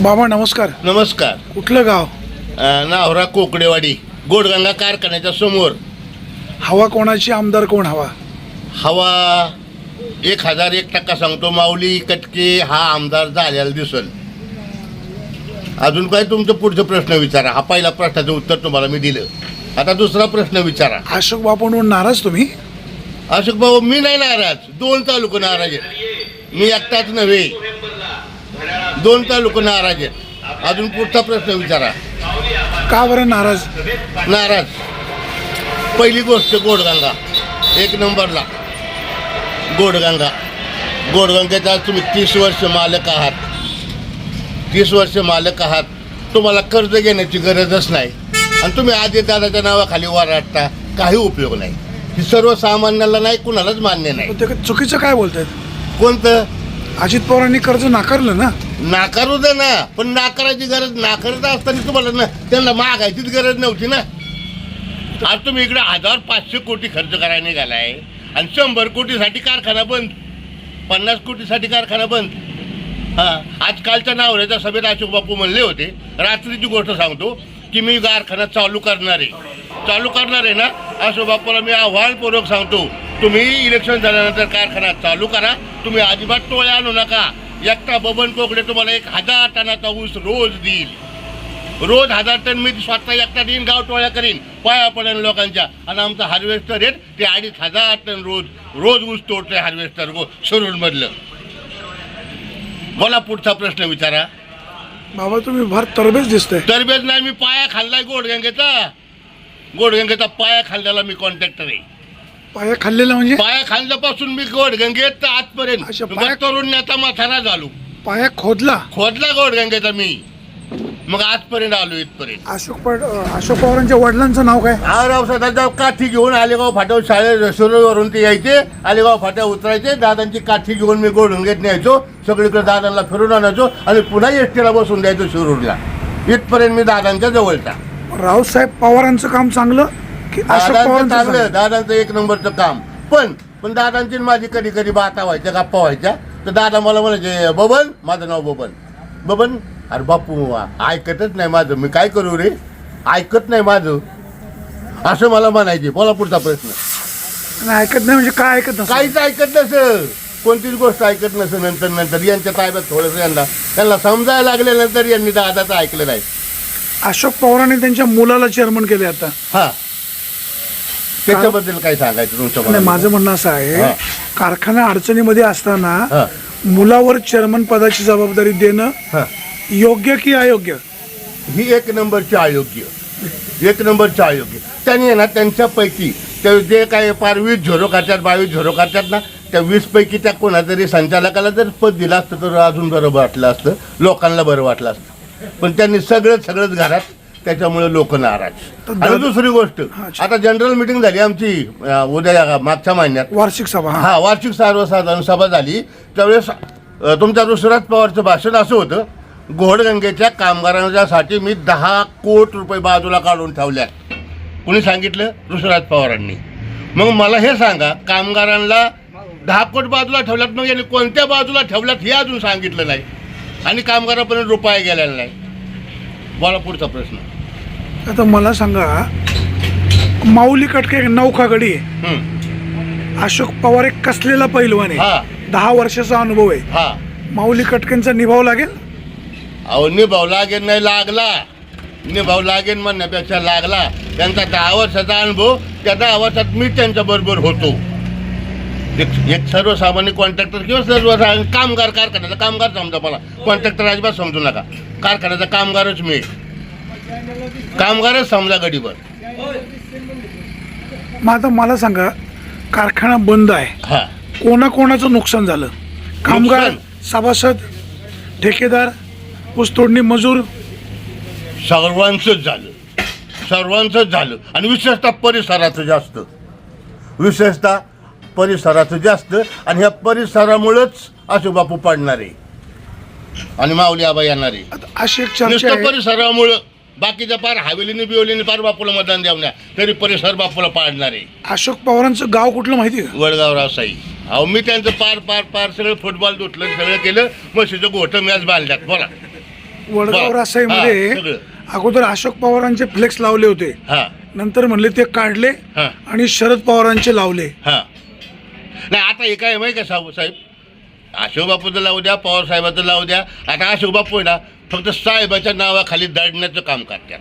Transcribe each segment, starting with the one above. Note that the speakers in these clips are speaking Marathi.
बाबा नमस्कार. नमस्कार. कुठलं गाव? अ, नावरा कोकडेवाडी गोडगंगा कारखान्याच्या समोर. हवा कोणाची आमदार कोण हवा? हवा एक हजार एक टक्का सांगतो माऊली कटके हा आमदार झालेला दिसल. अजून काय तुमचं पुढचा प्रश्न विचारा? हा पहिला प्रश्नाचं उत्तर तुम्हाला मी दिलं. आता दुसरा प्रश्न विचारा. अशोक बापूंवर नाराज तुम्ही? अशोक भाऊ मी नाही नाराज. दोन तालुका नाराज आहेत. मी एकटाच नव्हे. दोन तालुका नाराज आहेत. अजून पुढचा प्रश्न विचारा. का बरं नाराज? नाराज. पहिली गोष्ट गोडगंगा. एक नंबरला. गोडगंगा. गोडगंगेचा आज तुम्ही तीस वर्ष मालक आहात. तीस वर्ष मालक आहात. तुम्हाला कर्ज घेण्याची गरजच नाही. आणि तुम्ही आधी दादाच्या नावाखाली वराटता काही उपयोग नाही. ही सर्वसामान्याला नाही कुणालाच मान्य नाही. ते चुकीचं काय बोलतायत? कोणतं? अजित पवारांनी कर्ज नाकारलं ना? नाकारू दे ना पण नाकारायची गरज नाकारत असताना तुम्हाला ना त्यांना मागायचीच गरज नव्हती ना. आज तुम्ही इकडे हजार पाचशे कोटी खर्च करायला निघालाय आणि शंभर कोटीसाठी कारखाना बंद पन्नास कोटीसाठी कारखाना बंद. हा आजकालच्या नावऱ्याच्या सभेत अशोक बापू म्हणले होते रात्रीची गोष्ट सांगतो की मी कारखाना चालू करणार आहे. चालू करणार आहे ना अशोक बापूला मी आव्हानपूर्वक सांगतो तुम्ही इलेक्शन झाल्यानंतर कारखाना चालू करा तुम्ही अजिबात टोळे आणू नका. एकटा बबन कोकडे तुम्हाला एक हजार टनाचा ऊस रोज देईल. रोज हजार टन मी स्वतः एकटा देईन गाव टोळ्या करीन पाया पडेल लोकांच्या. आणि आमचा हार्वेस्टर रेट ते अडीच हजार टन रोज रोज ऊस तोडतोय हार्वेस्टर गो मधलं बोला पुढचा प्रश्न विचारा. बाबा तुम्ही फार तरबेज दिसतंय. तरबेज नाही मी पाया खाल्लाय गोडगंगेचा. गोडगंगेचा पाया खाल्ल्याला मी कॉन्ट्रॅक्टर आहे. पाया खाल्लेला म्हणजे? पाया खाल्ल्यापासून मी गोडगंगेत तर आजपर्यंत अच्छा, पाया- तरुण्याचा म्हातारा झालो. पाया खोदला? खोदला गोडगंगेचा मी. मग आजपर्यंत आलो इथपर्यंत. अशोक पड अशोक पवारांच्या वडिलांचं नाव काय? हा राव सदाच्या काठी घेऊन आलेगाव फाट्यावर शाळे सुरूवरून ते यायचे. आलेगाव फाट्या उतरायचे. दादांची काठी घेऊन मी गोडगंगेत न्यायचो. सगळीकडे दादांना फिरून आणायचो आणि पुन्हा एसटीला बसून द्यायचो शिरूरला. इथपर्यंत मी दादांच्या जवळचा रावसाहेब पवारांचं काम चांगलं? की अशोक दादांचं पवारांचं चांगलं? दादांचं एक नंबरचं काम. पण पण दादांची माझी कधी कधी बाता व्हायच्या गप्पा व्हायच्या. तर दादा मला म्हणायचे बबन माझं नाव बबन. बबन अरे बापू ऐकतच नाही माझं. मी काय करू रे? ऐकत नाही माझं. असं मला म्हणायचे बोला पुढचा प्रश्न. ऐकत नाही म्हणजे काय ऐकत काहीच ऐकत नसं कोणतीच गोष्ट ऐकत नसं नंतर नंतर यांच्या ताब्यात थोडंसं यांना त्यांना समजायला लागल्यानंतर यांनी दादाचं ऐकलं नाही. अशोक पवारांनी त्यांच्या मुलाला चेअरमन केले आता. हा. त्याच्याबद्दल काय सांगायचं तुमच्या नाही? माझं म्हणणं असं आहे. कारखाना अडचणीमध्ये असताना. मुलावर चेअरमन पदाची जबाबदारी देणं योग्य की अयोग्य ही एक नंबरची अयोग्य एक नंबरची अयोग्य त्यांनी ना त्यांच्यापैकी ते जे काय पार वीस झिरो करतात बावीस झिरो करतात ना त्या वीस पैकी त्या कोणातरी संचालकाला जर पद दिलं असतं तर अजून बरं वाटलं असतं लोकांना बरं वाटलं असतं पण त्यांनी सगळं सगळंच घरात त्याच्यामुळे लोक नाराज. तर आणि दुसरी गोष्ट. आता जनरल मिटिंग झाली आमची अं, उद्या मागच्या महिन्यात. वार्षिक सभा हा. हा वार्षिक सर्वसाधारण सभा झाली. त्यावेळेस अ, तुमच्या ऋषराज पवारचं भाषण असं होतं घोडगंगेच्या कामगारांच्यासाठी मी दहा कोट रुपये बाजूला काढून ठेवल्यात. कुणी सांगितलं? ऋषराज पवारांनी. मग मला हे सांगा कामगारांना दहा कोट बाजूला ठेवल्यात मग यांनी कोणत्या बाजूला ठेवल्यात हे अजून सांगितलं नाही. आणि कामगारापर्यंत रुपये गेलेला नाही बोला पुढचा प्रश्न. आता मला सांगा माऊली कटके एक नौका गडी आहे. हं. अशोक पवार एक कसलेला पैलवान आहे? हा. दहा वर्षाचा अनुभव आहे. हा. माऊली कटकेंचा निभाव लागेल? अहो निभाव लागेल नाही लागला. निभाव लागेल म्हणण्यापेक्षा लागला. त्यांचा दहा वर्षाचा अनुभव त्या दहा वर्षात मी त्यांच्या बरोबर होतो. एक एक सर्वसामान्य कॉन्ट्रॅक्टर किंवा सर्व कामगार कारखान्याचा कामगार समजा मला. कॉन्ट्रॅक्टर अजिबात समजू नका. कारखान्याचा कामगारच मी कामगारच समजा गडीवर. मग आता मला सांगा कारखाना बंद आहे. हा. कोणाकोणाचं नुकसान झालं? कामगार? सभासद ठेकेदार ऊसतोडणी मजूर? सर्वांचंच झालं. सर्वांचंच झालं. आणि विशेषतः परिसराचं जास्त. विशेषतः परिसराचं जास्त. आणि ह्या परिसरामुळंच असे बापू पडणारे. आणि माऊली आबा येणारे. आता अशी एक चर्चा नुसतं आहे. परिसरामुळं. बाकीच्या पार हवेलीने बिवलीने पार बापूला मतदान द्यावण्या तरी परिसर बापूला पाडणारे. अशोक पवारांचं गाव कुठलं माहिती आहे का? वडगाव रावसाई. अहो मी त्यांचं पार पार पार सगळं फुटबॉल धुतलं सगळं केलं. म्हशीचं गोठं मॅच बांधल्यात. बोला. वडगाव बरं. रासाईमध्ये हा, सगळं. अगोदर अशोक पवारांचे फ्लेक्स लावले होते. हा. नंतर म्हणले ते काढले हा. आणि शरद पवारांचे लावले. हा. नाही आता हे काय माहिती का साहेब साहेब? अशोक बापूचं लावू द्या पवार साहेबाचं लावू द्या. आता अशोक बापू आहे ना फक्त साहेबाच्या नावाखाली दडण्याचं काम करतात.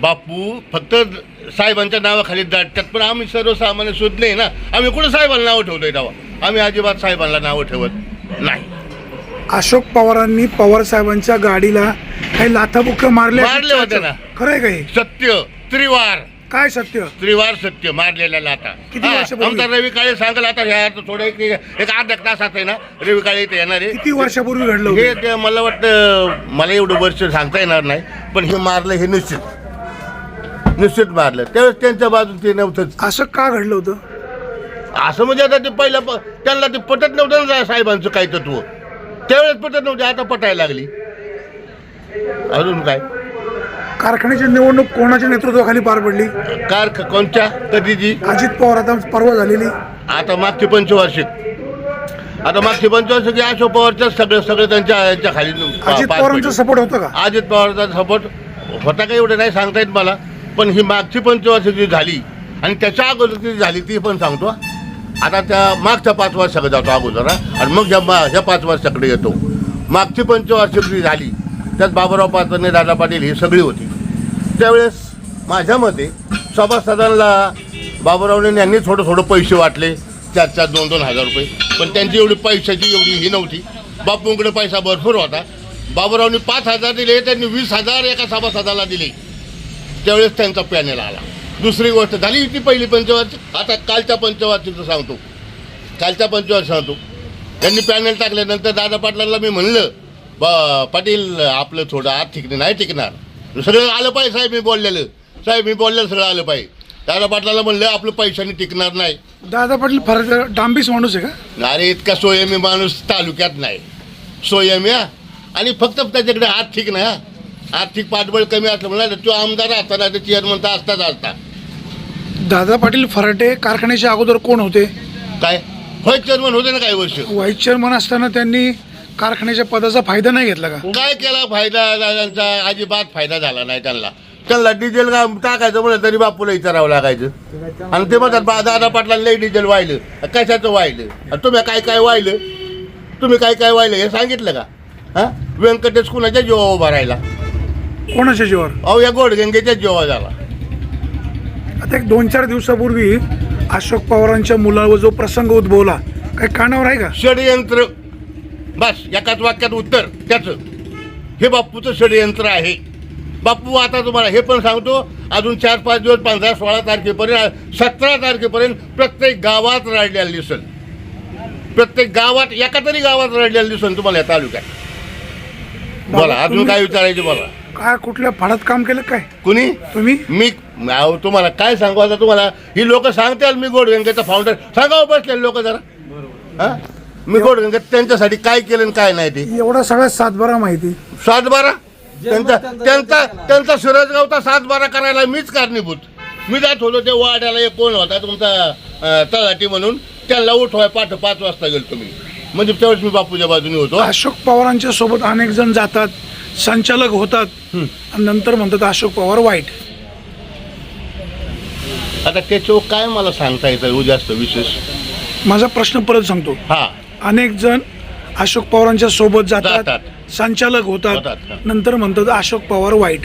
बापू फक्त साहेबांच्या नावाखाली दडतात पण आम्ही सर्वसामान्य शोधले ना. आम्ही कुठं साहेबांना नावं ठेवतोय तेव्हा? आम्ही अजिबात साहेबांना नावं ठेवत नाही. अशोक पवारांनी पवार साहेबांच्या गाडीला काही लाथाबुक्क मारले मारले होते ना. खरंय का हे? सत्य त्रिवार. काय सत्य? त्रिवार सत्य मारलेल्या लाटा किती हा, वर्षापूर्वी? आमचा रवी काळे सांगेल आता ह्या थोडं एक एक अर्धा तासात आहे ना रवी काळे इथे येणार. आहे किती वर्षापूर्वी घडलं हे होतं? ते मला वाटतं मला एवढं वर्ष सांगता येणार नाही पण हे मारलं हे निश्चित. निश्चित मारलं. त्यावेळेस त्यांच्या बाजून ते नव्हतंच. असं का घडलं होतं? असं म्हणजे आता ते पहिलं प- त्यांना ते पटत नव्हतं ना साहेबांचं काय तत्व. त्यावेळेस पटत नव्हते आता पटायला लागली. अजून काय? कारखान्याची निवडणूक कोणाच्या नेतृत्वाखाली पार पडली? कार क- कोणच्या? कधीची? अजित पवार आता परवा झालेली. आता मागची पंचवार्षिक. आता मागची पंचवार्षिक या अशोक पवारच्या सगळं सगळं त्यांच्या यांच्या खाली पा- अजित पार पवारांचा पडलं. सपोर्ट होता का? अजित पवारचा सपोर्ट होता का एवढं नाही सांगता येत मला. पण ही मागची पंचवार्षिक जी झाली आणि त्याच्या अगोदर जी झाली ती पण सांगतो हा. आता त्या मागच्या पाच वर्षाकडे जातो अगोदर हा. आणि मग ह्या मा ह्या पाच वर्षाकडे येतो. मागची पंचवार्षिक जी झाली त्यात बाबुराव पाटणे दादा पाटील ही सगळी होती. त्यावेळेस माझ्या मते सभासदांना बाबुरावने यांनी थोडं थोडं पैसे वाटले. चार चार दोन दोन हजार रुपये. पण त्यांची एवढी पैशाची एवढी ही नव्हती. बापूंकडे पैसा भरपूर होता. बाबुरावनी पाच हजार दिले त्यांनी वीस हजार एका सभासदाला दिले. त्यावेळेस त्यांचा पॅनेल आला. दुसरी गोष्ट झाली ती पहिली पंचवार्षिक. आता कालच्या पंचवार्षिकचं सांगतो. कालच्या पंचवार्षिक सांगतो. त्यांनी पॅनेल टाकल्यानंतर दादा पाटलांना मी म्हणलं बा पाटील आपलं थोडं आर्थिक नाही टिकणार. सगळं आलं पाहिजे साहेब मी बोललेलं. साहेब मी बोललेलं सगळं आलं पाहिजे. दादा पाटलाला म्हणलं आपलं पैशाने टिकणार नाही. दादा पाटील फार डांबीस माणूस आहे का? अरे इतका सोयमी माणूस तालुक्यात नाही. सोयमी हा. आणि फक्त त्याच्याकडे आर्थिक नाही हा. आर्थिक पाठबळ कमी असलं म्हणा तो आमदार असताना ते चेअरमन तर असताच असता. दादा पाटील फराटे कारखान्याच्या अगोदर कोण होते? काय? होय चेअरमन होते ना काही वर्ष. व्हाईस चेअरमन असताना त्यांनी कारखान्याच्या पदाचा फायदा नाही घेतला का? काय केला फायदा? त्यांचा अजिबात फायदा झाला नाही त्यांना. त्यांना डिझेल का टाकायचं म्हणलं तरी बापूला विचारावं लागायचं. आणि ते म्हणतात बा दादा पाटला लई डिझेल वाहिलं. कशाचं वाहिलं? आणि तुम्ही काय काय वाहिलं? तुम्ही काय काय वाहिलं? हे सांगितलं का? हां? व्यंकटेश कुणाच्या जीवा उभा राहिला? कोणाच्या जीवावर? अहो या गोडगंगेच्या जीवा झाला. आता एक दोन चार दिवसापूर्वी अशोक पवारांच्या मुलावर जो प्रसंग उद्भवला काही कानावर आहे का? षडयंत्र. बस एकाच वाक्यात उत्तर त्याचं. हे बापूचं षडयंत्र आहे. बापू आता तुम्हाला हे पण सांगतो अजून चार पाच दिवस पंधरा सोळा तारखेपर्यंत सतरा तारखेपर्यंत प्रत्येक गावात रडलेलं दिसल. प्रत्येक गावात एका तरी गावात रडलेलं दिसल तुम्हाला या तालुक्यात. बोला अजून काय विचारायचं बोला. काय कुठल्या फाडात काम केलं काय? कुणी? तुम्ही? मी अहो, तुम्हाला काय सांगू आता तुम्हाला? ही लोक सांगतील मी गोडगंगेचा फाउंडर सांगावं बसले लोक जरा. हा? मी गोडगंगेत त्यांच्यासाठी काय केलं आणि काय नाही ते? एवढा सगळा सातबारा माहिती. सात बारा त्यांचा त्यांचा त्यांचा सुरजगावचा सात बारा करायला मीच कारणीभूत. मी जात होतो ते वाड्याला एक कोण होता तुमचा तलाठी म्हणून त्यांना उठवाय पाठ पाच वाजता गेलो तुम्ही म्हणजे त्यावेळेस मी बापूच्या बाजूने होतो. अशोक पवारांच्या सोबत अनेक जण जातात संचालक होतात आणि नंतर म्हणतात अशोक पवार वाईट. आता त्याच्यावर काय मला सांगता येतं जास्त विशेष? माझा प्रश्न परत सांगतो. हा. अनेक जण अशोक पवारांच्या सोबत जातात जातात. संचालक होतात. होतात. नंतर म्हणतात अशोक पवार वाईट.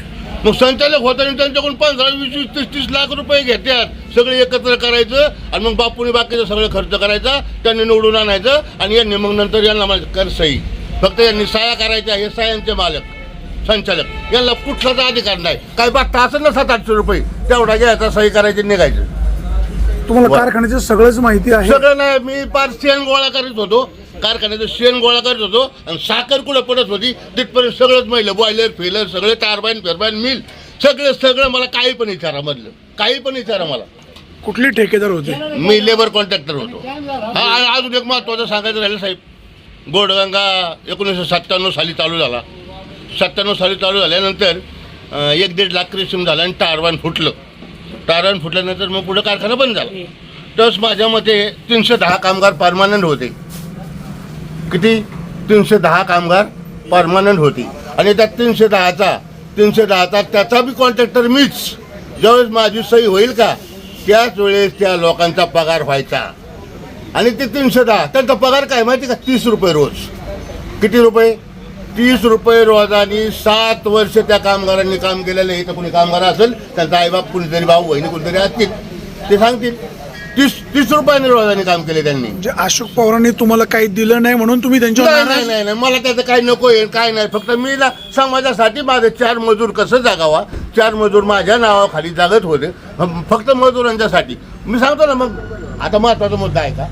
मग संचालक होताना त्यांच्याकडून पंधरा वीस वीस तीस तीस लाख रुपये घेतात. सगळे एकत्र करायचं आणि मग बापूने बाकीचा सगळं खर्च करायचा त्यांनी निवडून आणायचं आणि यांनी मग नंतर यांना म्हणायचं, कर सही. फक्त यांनी सह्या करायच्या हे सह्यांचे मालक संचालक. यांना कुठलाच अधिकार नाही. काय बागता असं ना सात आठशे रुपये. तेवढा घ्यायचा सही करायची निघायचं. तुम्हाला. कारखान्याचं सगळंच माहिती आहे. सगळं नाही मी पार शेण गोळा करीत होतो. कारखान्याचं शेण गोळा करत होतो आणि साखर कुठं पडत होती तिथपर्यंत सगळंच महिलं बॉयलर फेलर सगळे टारबाईन फेरबाईन मिल सगळं सगळं मला काही पण विचारा मधलं. काही पण विचारा मला. कुठले ठेकेदार होते? मी लेबर कॉन्ट्रॅक्टर होतो. हा आणि अजून एक महत्त्वाचं सांगायचं राहिलं साहेब. गोडगंगा एकोणीसशे सत्त्याण्णव साली चालू झाला. सत्त्याण्णव साली चालू झाल्यानंतर अं, एक दीड लाख क्रिसिम झाला आणि टारवान फुटलं. तारण फुटल्यानंतर मग पुढं कारखाना बंद झाला. तस माझ्या मते तीनशे दहा कामगार परमानंट होते. किती? तीनशे दहा कामगार परमानंट होते. आणि त्या तीनशे दहाचा तीनशे दहाचा त्याचा बी कॉन्ट्रॅक्टर मीच. ज्यावेळेस माझी सही होईल का? त्याच वेळेस त्या लोकांचा पगार व्हायचा. आणि ते तीनशे दहा त्यांचा पगार काय माहिती का? तीस रुपये रोज. किती रुपये? तीस रुपये रोजानी सात वर्ष त्या कामगारांनी काम केलेलं आहे. इथं कोणी कामगार असेल त्यांचा आईबाप कुणीतरी भाऊ बहिणी कुणीतरी असतील ते सांगतील. तीस तीस रुपयाने रोजानी काम केले त्यांनी. म्हणजे अशोक पवारांनी तुम्हाला काही दिलं नाही म्हणून तुम्ही त्यांच्यावर नाही नाही नाही नाही. मला त्याचं काही नको आहे काय नाही. फक्त मी ना समाजासाठी माझे चार मजूर कसं जागावा चार मजूर माझ्या नावाखाली जागत होते. फक्त मजुरांच्यासाठी. मी सांगतो ना मग आता महत्त्वाचा मुद्दा आहे का?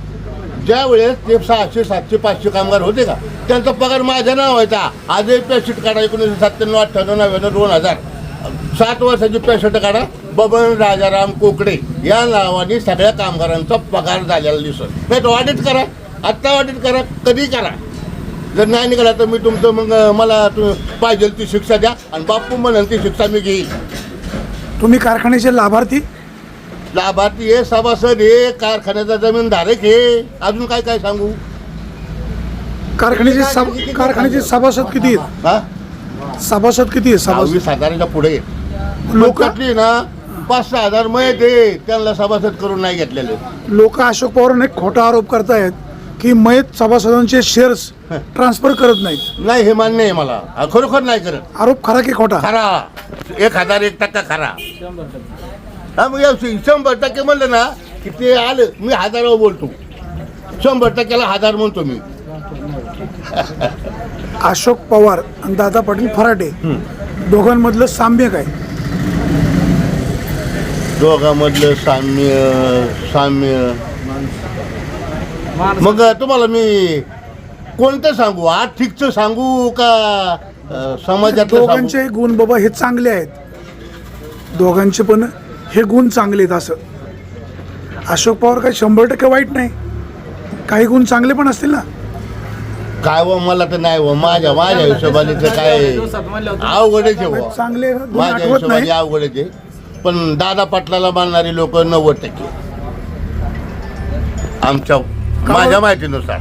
ज्या वेळेस ते सहाशे सातशे पाचशे कामगार होते का त्यांचा पगार माझ्या नावाचा आजही पॅशिट काढा एकोणीसशे सत्त्याण्णव अठ्ठ्याण्णव नव्याण्णव दोन हजार. सात वर्षाची पॅशट काढा. बबन राजाराम कोकडे या नावाने सगळ्या कामगारांचा पगार झालेला दिसत नाही तो ऑडिट करा. आत्ता ऑडिट करा. कधी करा. जर नाही निघाला तर मी तुमचं मग मला पाहिजे ती शिक्षा द्या. आणि बाप्पू म्हणेल ती शिक्षा मी घेईन. तुम्ही कारखान्याचे लाभार्थी? लाभार्थी हे सभासद हे कारखान्याचा जमीनधारक हे अजून काय काय सांगू? कारखान्याचे सभ- कारखान्याचे सभासद किती आहेत? हा? सभासद किती आहेत? सभासद सहावीस हजाराच्या पुढे. लोक लोकातली ना पाच सहा हजार मयत आहे त्यांना सभासद करून नाही घेतलेले. लोक अशोक पवारांना एक खोटा आरोप करतायत की मयत सभासदांचे शेअर्स ट्रान्सफर करत नाहीत. नाही हे मान्य आहे मला. हा, खरोखर नाही करत. आरोप खरा की खोटा? खरा. एक हजार एक टक्का खरा. हा मग या श- शंभर टक्के म्हणलं ना की ते आलं मी हजारावर बोलतो. शंभर टक्क्याला हजार म्हणतो मी. अशोक पवार आणि दादा पाटील फराटे. दोघांमधलं साम्य काय? दोघांमधलं साम्य साम्य. मग तुम्हाला मी कोणतं सांगू? आर्थिकचं सांगू का अं, समाजातलं सांगू? दोघांचे गुण बाबा हे चांगले आहेत. दोघांचे पण हे गुण चांगले आहेत असं. अशोक पवार काही शंभर टक्के वाईट नाही. काही गुण चांगले पण असतील ना? काय व मला तर नाही व माझ्या माझ्या हिशोबाने तर काय अवघडच आहे. चांगले माझ्या आठवत हिशोबाने नाही अवघडच आहे. पण दादा पाटलाला मानणारी लोक नव्वद टक्के. आमच्या माझ्या माहितीनुसार.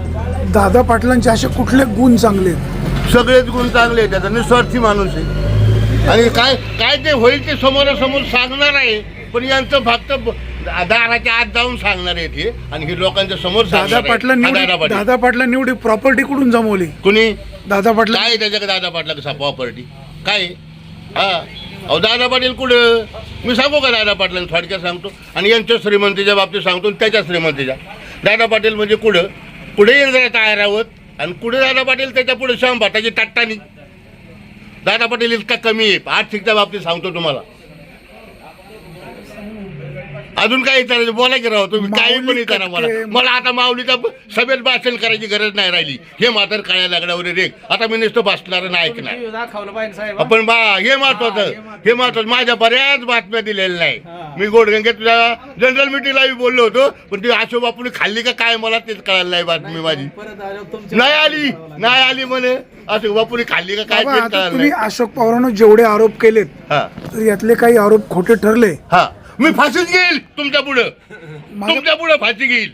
दादा पाटलांचे असे कुठले गुण चांगले आहेत? सगळेच गुण चांगले आहेत. त्याचा निस्वार्थी माणूस आहे. आणि काय काय ते होईल ते समोरासमोर सांगणार आहे. पण यांचं फक्त ब- दाराच्या आत जाऊन सांगणार आहे ते आणि हे लोकांच्या समोर दादा सांगणार आहे. पाटला हा, दादा निवडी पाटील. दादा पाटला निवडी प्रॉपर्टी कुठून जमवली? कुणी? दादा पाटला काय त्याच्याकडे दादा पाटला कसा प्रॉपर्टी काय? हा. अहो दादा पाटील कुठं? मी सांगू का दादा पाटलांना थोडक्यात सांगतो? आणि यांच्या श्रीमंतीच्या बाबतीत सांगतो आणि त्याच्या श्रीमंतीच्या. दादा पाटील म्हणजे कुठं? पुढे इंद्रा टायरावत आणि कुठे दादा पाटील त्याच्या पुढे श्याम भटाची टाट्टानी दादा पाटील इतका कमी आहे. आर्थिकच्या बाबतीत सांगतो तुम्हाला. अजून काय विचारायचं बोला की राव तुम्ही काही पण विचारा मला मला आता माऊलीच्या सभेत भाषण करायची गरज नाही राहिली. हे मात्र काळ्या लागल्यावर रेग आता मी नुसतं बसणार नाही ऐकणार. आपण बा हे महत्वाचं हे महत्वाचं. माझ्या बऱ्याच बातम्या दिलेल्या नाही. मी गोडगंगेत तुझ्या जनरल मिटिंगला बोललो होतो पण ती आशो बापूने खाल्ली का काय मला तेच कळायला नाही बातमी माझी. परत आलो तुमच्या नाही आली नाही आली म्हणे. आशो बापूने खाल्ली का काय तेच नाही. अशोक पवारांना जेवढे आरोप केलेत हा. तर यातले काही आरोप खोटे ठरले? हा. मी फाशीच घेईल तुमच्या पुढं. तुमच्या पुढं फाशी घेईल.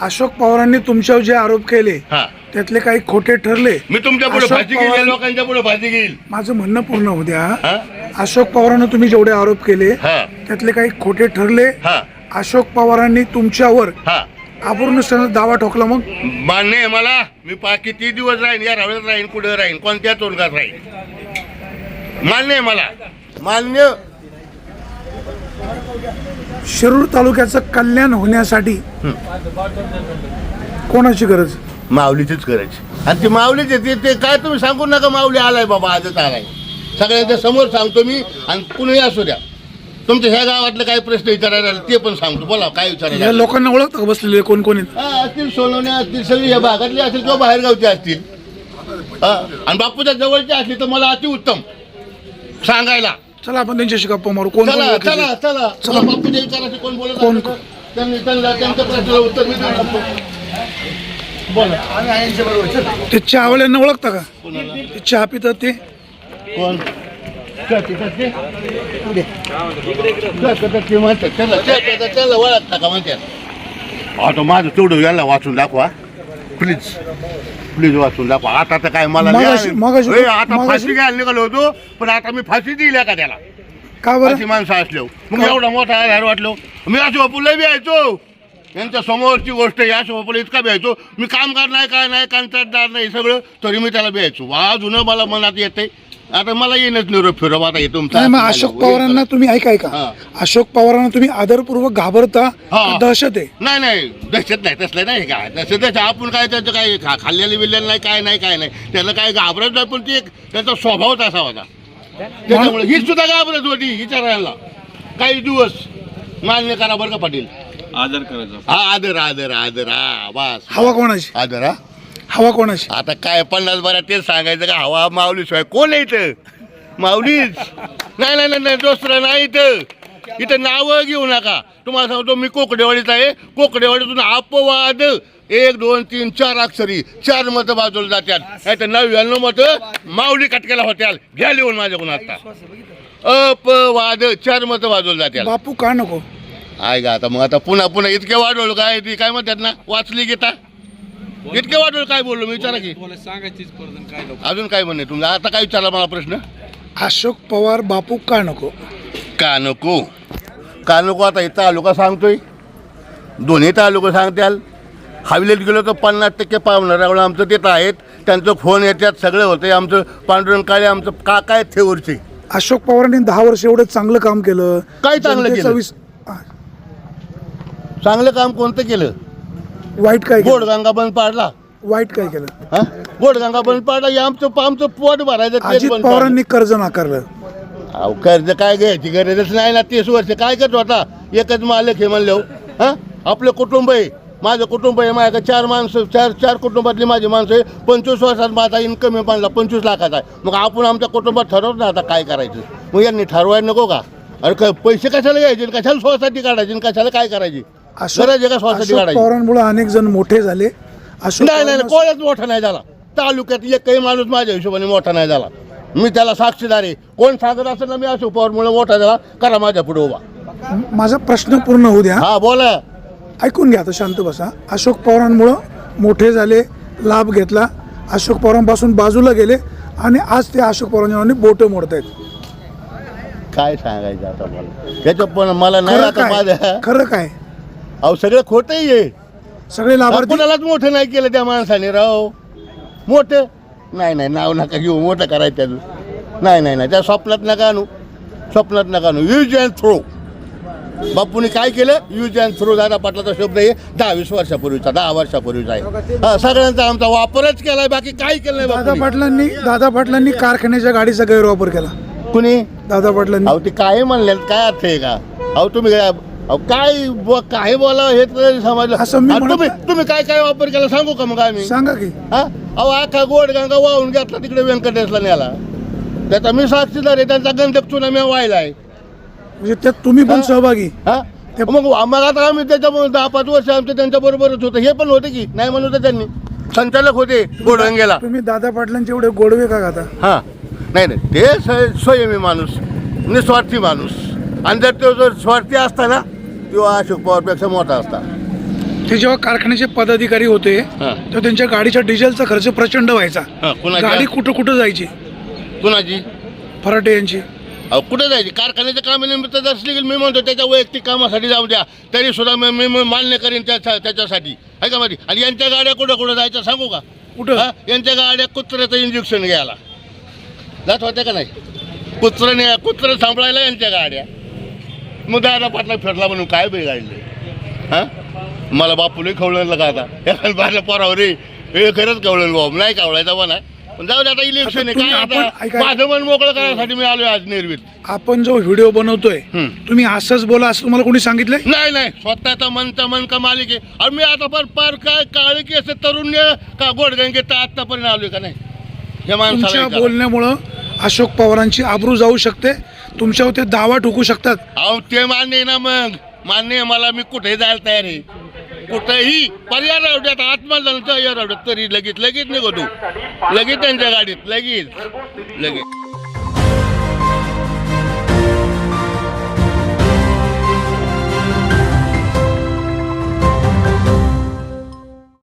अशोक पवारांनी तुमच्यावर जे आरोप केले हा. त्यातले काही खोटे ठरले. मी तुमच्यापुढे अशोक फाशी घेईल या पवार- लोकांच्या पुढे फाशी घेईल. माझं म्हणणं पूर्ण होऊ द्या. हा? अशोक पवारांना तुम्ही जेवढे आरोप केले हा. त्यातले काही खोटे ठरले. हा. अशोक पवारांनी तुमच्यावर हा. अपूर्ण सण दावा ठोकला मग? मान्य आहे मला. मी पा किती दिवस राहीन या रावळ्यात राहीन कुठं राहीन कोणत्या तोंडात राहीन? मान्य आहे मला. मान्य शिरूर तालुक्याचं कल्याण होण्यासाठी कोणाची गरज? माऊलीचीच करायची आणि ती माऊलीच आहे ते- काय तुम्ही सांगू नका माऊली आलाय बाबा आजच आलाय. सगळ्यांच्या समोर सांगतो मी आणि कुणीही असू द्या. तुमच्या ह्या गावातले काही प्रश्न विचारायला आले ते पण सांगतो. बोला काय या विचारायला आले? लोकांना ओळखतं का बसलेले कोण कोण? हा, असतील सोनवणे असतील सगळी या भागातली असतील किंवा बाहेरगावची असतील. हा, आणि बापूच्या जवळची असली तर मला अतिउत्तम. सांगायला. चला आपण त्यांच्याशी गप्पा मारू. कोण कोण चला ओळखीचे? चला. चला. चला बापूच्या विचाराचे कोण बोलत कोण- त्यांनी त्यांना त्यांच्या प्रश्नाला उत्तर मी देऊ शकतो बोला. ते चहावाल्यांना ओळखता का? ते चहा पितात ते? कोण? ते? ते म्हणतात. म्हणतात? आता माझं तेवढं याला वाचून दाखवा. प्लीज प्लीज वाचून दाखवा. आता तर काय मला मगाशी- लय- मगाशी- ए, आता मगाशी- फाशी घ्यायला निघालो होतो पण आता मी फाशी दिल्या का त्याला. का बरं? अशी माणसं असलो मग का? एवढा मोठा आधार वाटलो. मी असं बापूला बी यायचो यांच्या समोरची गोष्ट असं बापूला इतका भ्यायचो मी कामगार नाही काय नाही कंत्राटदार नाही सगळं तरी मी त्याला भ्यायचो अजून मला मनात येते आता मला येणंच निरोप फिरव आता हे तुमचा नाही मग अशोक पवारांना तुम्ही ऐका ऐका. हा. अशोक पवारांना तुम्ही आदरपूर्वक घाबरता हा. का दहशत आहे. नाही नाही दहशत नाही तसलं नाही काय? तसं तसं आपण काय त्याचं काय खा खाल्लेलं बिल्लेलं नाही काय नाही काय नाही. त्याला काय घाबरत नाही पण ते एक त्याचा स्वभावच असा होता. त्याच्यामुळे ही सुद्धा घाबरत होती विचारायला. काही दिवस मान्य करा बरं का पाटील. आदर करायचा. हा आदर आदर आदर हा बस. हवा कोणाची? आदर हा. हवा कोणाची? आता काय पन्नास बऱ्या तेच सांगायचं का? हवा माऊली शिवाय कोण आहे इथं? माऊलीच. नाही नाही नाही, नाही दुसरं नाही इथं. इथं नावं घेऊ नका. तुम्हाला सांगतो मी कोकडेवाडीत आहे. कोकडेवाडीतून अपवाद. एक दोन तीन चार अक्षरी. चार मतं बाजूला जात्यात. नाही तर नव्याण्णव मतं माऊली कटकेला होत्याल. घ्या लिहून माझ्याकडून आता. अपवाद. चार मतं बाजूला जात्याल. बापू का नको? आहे का आता? मग आता पुन्हा पुन्हा इतके वाढवलं काय? ती काय म्हणतात ना? वाचली गीता? इतके वाढवलं काय बोललो मी विचारा की. तुम्हाला सांगायचीच पडतं काय नको अजून काय म्हणणे तुमचा? आता काय विचारला मला प्रश्न? अशोक पवार बापू का नको? का नको? का नको आता हे तालुका सांगतोय? दोन्ही तालुका सांगत्याल. हवेलीत गेलो तर पन्नास टक्के पाहुणाऱ्यावर आमचं तिथं आहेत. त्यांचं फोन येतात सगळं होतंय. आमचं पांडुरंग काळे आमचं का काय थेवरचे अशोक पवारांनी दहा वर्ष एवढं चांगलं काम केलं. काय चांगलं जनतेचा केलं? विस- हा, चांगलं काम कोणतं केलं? वाईट काय केलं? गोडगंगा बंद पाडला. वाईट काय केलं? हा? गोडगंगा बंद पाडला हे आमचं आमचं पोट भरायचं तेच अजित बंद पाडलं. पवारांनी कर्ज नाकारलं. अहो कर्ज काय घ्यायची गरजच नाही ना तीस वर्ष काय करतो आता? एकच मालक हे म्हणलं हा. आपलं कुटुंब आहे. माझं कुटुंब आहे माझ्या चार माणसं चार चार कुटुंबातली माझी माणसं आहे. पंचवीस वर्षात माझा इन्कम आहे पाणला पंचवीस लाखाचा आहे. मग आपण आमच्या कुटुंबात ठरवत ना आता काय करायचं. मग यांनी ठरवायला नको का? अरे काय पैसे कशाला घ्यायचे? कशाला सोसायटी काढायची? आणि कशाला काय करायची? सोसायटी अशोक काढायची पवारांमुळे अनेक जण मोठे झाले. अशोक नाही नाही नाही, पवारांना- कोणच मोठा नाही झाला. तालुक्यात एकही माणूस माझ्या हिशोबाने मोठा नाही झाला. मी त्याला साक्षीदार आहे. कोण सांगत असेल ना मी अशोक पवारमुळे मोठा झाला. करा माझ्या पुढे उभा. माझा प्रश्न पूर्ण होऊ द्या. हा बोला. ऐकून घ्या आता शांत बसा. अशोक पवारांमुळं मोठे झाले लाभ घेतला. अशोक पवारांपासून बाजूला गेले आणि आज ते अशोक पवारांच्या नावाने बोटं मोडत आहेत काय सांगायचं आता मला? त्याच्या पण मला नाही खरं आता काय? माझ्या खरं काय? अहो सगळं खोटंही आहे सगळे लाभार्थी कुणालाच मोठं नाही केलं त्या माणसाने राव. मोठं? नाही नाही नाव नका घेऊ मोठं करायचं नाही नाही नाही त्या स्वप्नात नका आणू. स्वप्नात नका आणू. यूज अँड थ्रो बापूने काय केलं? यूज अँड थ्रो दादा पाटलाचा शब्द आहे दहा वीस वर्षापूर्वीचा दहा वर्षापूर्वीचा आहे. हा, सगळ्यांचा आमचा वापरच केलाय बाकी काही केलं नाही दादा बापूने. पाटलांनी दादा पाटलांनी कारखान्याच्या गाडीचा गैरवापर केला. कुणी? दादा पाटलांनी. अहो ते काय म्हणले काय अर्थ आहे का? अहो तुम्ही काय अहो काय ब- काय बोला हे तर समजलं. असं मी आणि म्हणत तुम्ही नाही. तुम्ही काय काय वापर केला सांगू का मग आम्ही? सांगा की. हा? अहो अख्खा गोडगंगा वाहून घेतला तिकडे व्यंकटेशला नेला त्याचा मी साक्षीदार आहे त्यांचा गंधक चुना मी वाहिलाय म्हणजे त्यात तुम्ही पण हा? सहभागी. हा? ते- मग मग आता आम्ही त्याच्यामुळे दहा पाच वर्ष आमचं त्यांच्या बरोबरच होतं. हे पण होते की? नाही म्हणत होतं त्यांनी. संचालक होते गोडगंगेला. तुम्ही दादा पाटलांचे एवढे गोडवे का गाता हा. नाही नाही. ते स- संयमी माणूस. निस्वार्थी माणूस. आणि जर तो जर स्वार्थी असता ना किंवा अशोक पवारपेक्षा मोठा असता. ते जेव्हा कारखान्याचे पदाधिकारी होते हा. तेव्हा त्यांच्या गाडीच्या डिझेलचा खर्च प्रचंड व्हायचा. हा, कुणाच्या? गाडी कुठं कुठं जायची? कुणाची? फराटे यांची. अहो कुठे जायची? कारखान्याच्या कामानिमित्त जर असली की मी म्हणतो त्याच्या वैयक्तिक कामासाठी जाऊ द्या. तरी सुद्धा मी मी- मी मान्य करीन त्याच्या त्याच्यासाठी. आहे का माहिती? आणि यांच्या गाड्या कुठं कुठं जायच्या सांगू का? कुठं? हा? यांच्या गाड्या कुत्र्याचं इंजेक्शन घ्यायला. जात होत्या का नाही? कुत्र्याने कुत्रं सांभाळायला यांच्या गाड्या. मग दादा पाटला फिरला म्हणून काय बिघाडले हा? मला बापूने खवळलं का आता? एखाद्या बाहेर पोरावर हे खरंच कवळलं बाबा नाही कवळायचा म्हणा पण जाऊ दे आता इलेक्शन आहे. काय आता? माझं मन मोकळं करण्यासाठी मी आलोय आज निर्वित आपण जो व्हिडिओ बनवतोय. तुम्ही असंच बोला असं तुम्हाला कोणी सांगितलंय? नाही नाही. स्वतःचा मनचा मन का मालिक आहे. आणि मी आता फार पार काय काळे की असं तरुण्य का गोडगंगे तर आतापर्यंत आलोय का नाही? हे विचारा. बोलण्यामुळं अशोक पवारांची आबरू जाऊ शकते. तुमच्यावर ते दावा ठोकू शकतात. अहो ते मान्य आहे ना मग. मान्य आहे मला मी कुठे जायला तयार आहे. कुठेही पर्याय रवड्यात आत्मदानाचा या रावड्यात तरी लगेच लगेच निघतो. लगेच त्यांच्या गाडीत लगेच. लगेच.